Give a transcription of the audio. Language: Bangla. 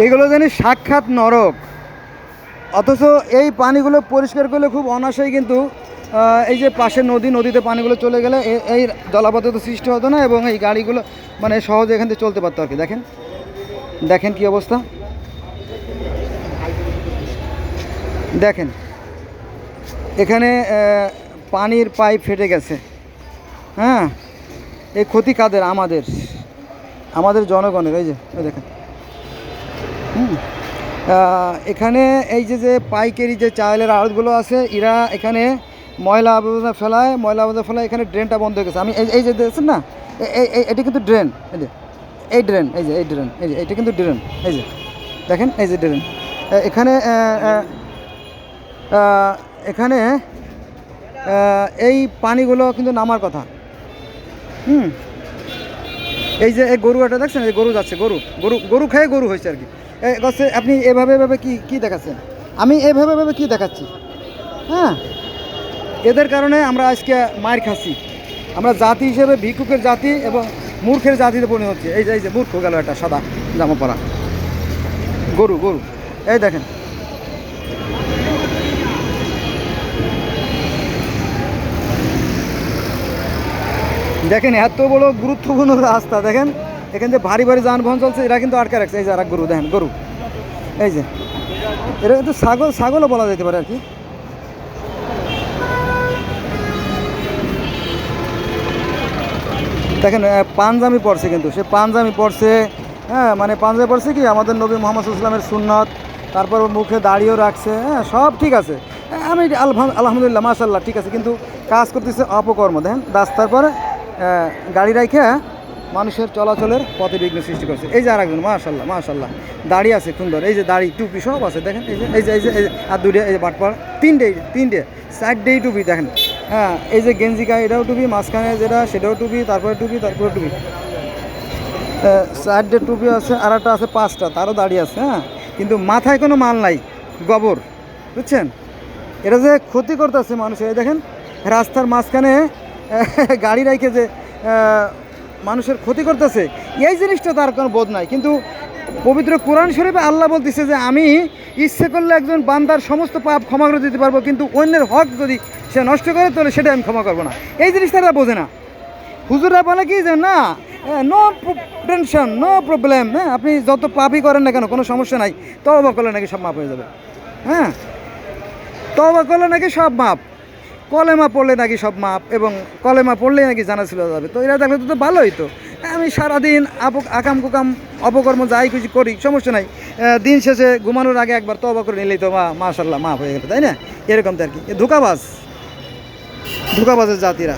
এগুলো জানি সাক্ষাৎ নরক। অথচ এই পানিগুলো পরিষ্কার করলে খুব অনায়াসেই কিন্তু এই যে পাশে নদী, নদীতে পানিগুলো চলে গেলে এই জলাবদ্ধতা সৃষ্টি হতো না এবং এই গাড়িগুলো মানে সহজে এখান থেকে চলতে পারতো আর কি। দেখেন দেখেন কি অবস্থা। দেখেন, এখানে পানির পাইপ ফেটে গেছে। হ্যাঁ এই ক্ষতি কাদের আমাদের আমাদের জনগণের, এই যে দেখেন। এখানে এই যে যে পাইকারি যে চাউলের আড়তগুলো আছে, এরা এখানে ময়লা আবর্জনা ফেলায়, ময়লা আবর্জনা ফেলায় এখানে ড্রেনটা বন্ধ হয়ে গেছে। আমি এই যে দেখছেন না এটা কিন্তু ড্রেন, এই যে, এই ড্রেন, এই যে, এই ড্রেন, এই যে, এটা কিন্তু ড্রেন, এই যে, দেখেন, এই যে ড্রেন। এখানে এখানে এই পানিগুলো কিন্তু নামার কথা। হুম। এই যে এই গরু একটা দেখছেন, এই গরু যাচ্ছে, গরু গরু গরু খেয়ে গরু হয়েছে আর কি। গাছে আপনি এভাবে এভাবে কি কি দেখাচ্ছেন? আমি এভাবে এভাবে কি দেখাচ্ছি? হ্যাঁ? এদের কারণে আমরা আজকে মায়ের খাচ্ছি। আমরা জাতি হিসেবে ভিক্ষুকের জাতি এবং মূর্খের জাতিতে পরিণত হচ্ছে। এই যে এই যে, মূর্খ গেল একটা সাদা জামা পরা। গরু গরু। এই দেখেন। দেখেন, এত বড় গুরুত্বপূর্ণ রাস্তা, দেখেন। এখান থেকে ভারী ভারী যানবাহন চলছে এরা কিন্তু আটকে রাখছে? এই যে আর গরু দেখেন গরু। এই যে এটা কিন্তু ছাগল ছাগলও বলা যেতে পারে আর কি। দেখেন আহ, পাঞ্জাবি পড়ছে কিন্তু সে পাঞ্জাবি পড়ছে হ্যাঁ মানে পাঞ্জাবি পড়ছে কি? আমাদের নবী মোহাম্মদ ইসলামের সুন্নত তারপর মুখে দাড়িও রাখছে হ্যাঁ সব ঠিক আছে। আমি আলহাম- আলহামদুলিল্লাহ মাশাল্লাহ ঠিক আছে কিন্তু কাজ করতেছে অপকর্ম। দেখেন রাস্তার পরে গাড়ি রাখে মানুষের চলাচলের পথে বিঘ্ন সৃষ্টি করছে। এই যে আর একজন মাশাল্লাহ মাশাল্লাহ দাড়ি আছে সুন্দর। এই যে দাড়ি, টুপি সব আছে, দেখেন, এই যে এই যে এই যে আর দুইটা, এই যে বাটপার, তিনটে তিনটে, চারটেই টুপি, দেখেন। হ্যাঁ এই যে গেঞ্জি গায়ে এটাও টুপি, মাঝখানে যেটা, সেটাও টুপি, তারপরে টুপি তারপরে টুপি। চারটে টুপি আছে, আর একটা আছে পাঁচটা, তারও দাঁড়িয়ে আছে হ্যাঁ। কিন্তু মাথায় কোনো মাল নাই, গোবর, বুঝছেন? এটা যে ক্ষতি করতেছে মানুষের দেখেন, রাস্তার মাঝখানে গাড়ি রাখে যে মানুষের ক্ষতি করতেছে, এই জিনিসটা তার কোনো বোধ নাই। কিন্তু পবিত্র কোরআন শরীফে আল্লাহ বলতেছে যে, আমি ইচ্ছে করলে একজন বান্দার সমস্ত পাপ ক্ষমা করে দিতে পারব, কিন্তু অন্যের হক যদি সে নষ্ট করে, তাহলে সেটা আমি ক্ষমা করব না। এই জিনিসটা তারা বোঝে না। হুজুরা বলে কি যে, না নো টেনশন নো প্রবলেম হ্যাঁ আপনি যত পাপই করেন না কেন, কোনো সমস্যা নাই তবা করলে নাকি সব মাপ হয়ে যাবে। হ্যাঁ তবা করলে নাকি সব মাপ কলেমা পড়লে নাকি সব মাপ এবং কলেমা পড়লেই নাকি জানা ছিল যাবে। তো এরা দেখলে তো তো ভালোই তো। আমি সারাদিন আপ আকাম কুকাম অপকর্ম যাই কিছু করি, সমস্যা নাই। দিন শেষে ঘুমানোর আগে একবার তবা করে নিলেই তো মা মাশাল্লাহ মাপ হয়ে গেল, তাই না? এরকম তো আর কি। ধোকাবাজ। ধোকাবাজের জাতিরা।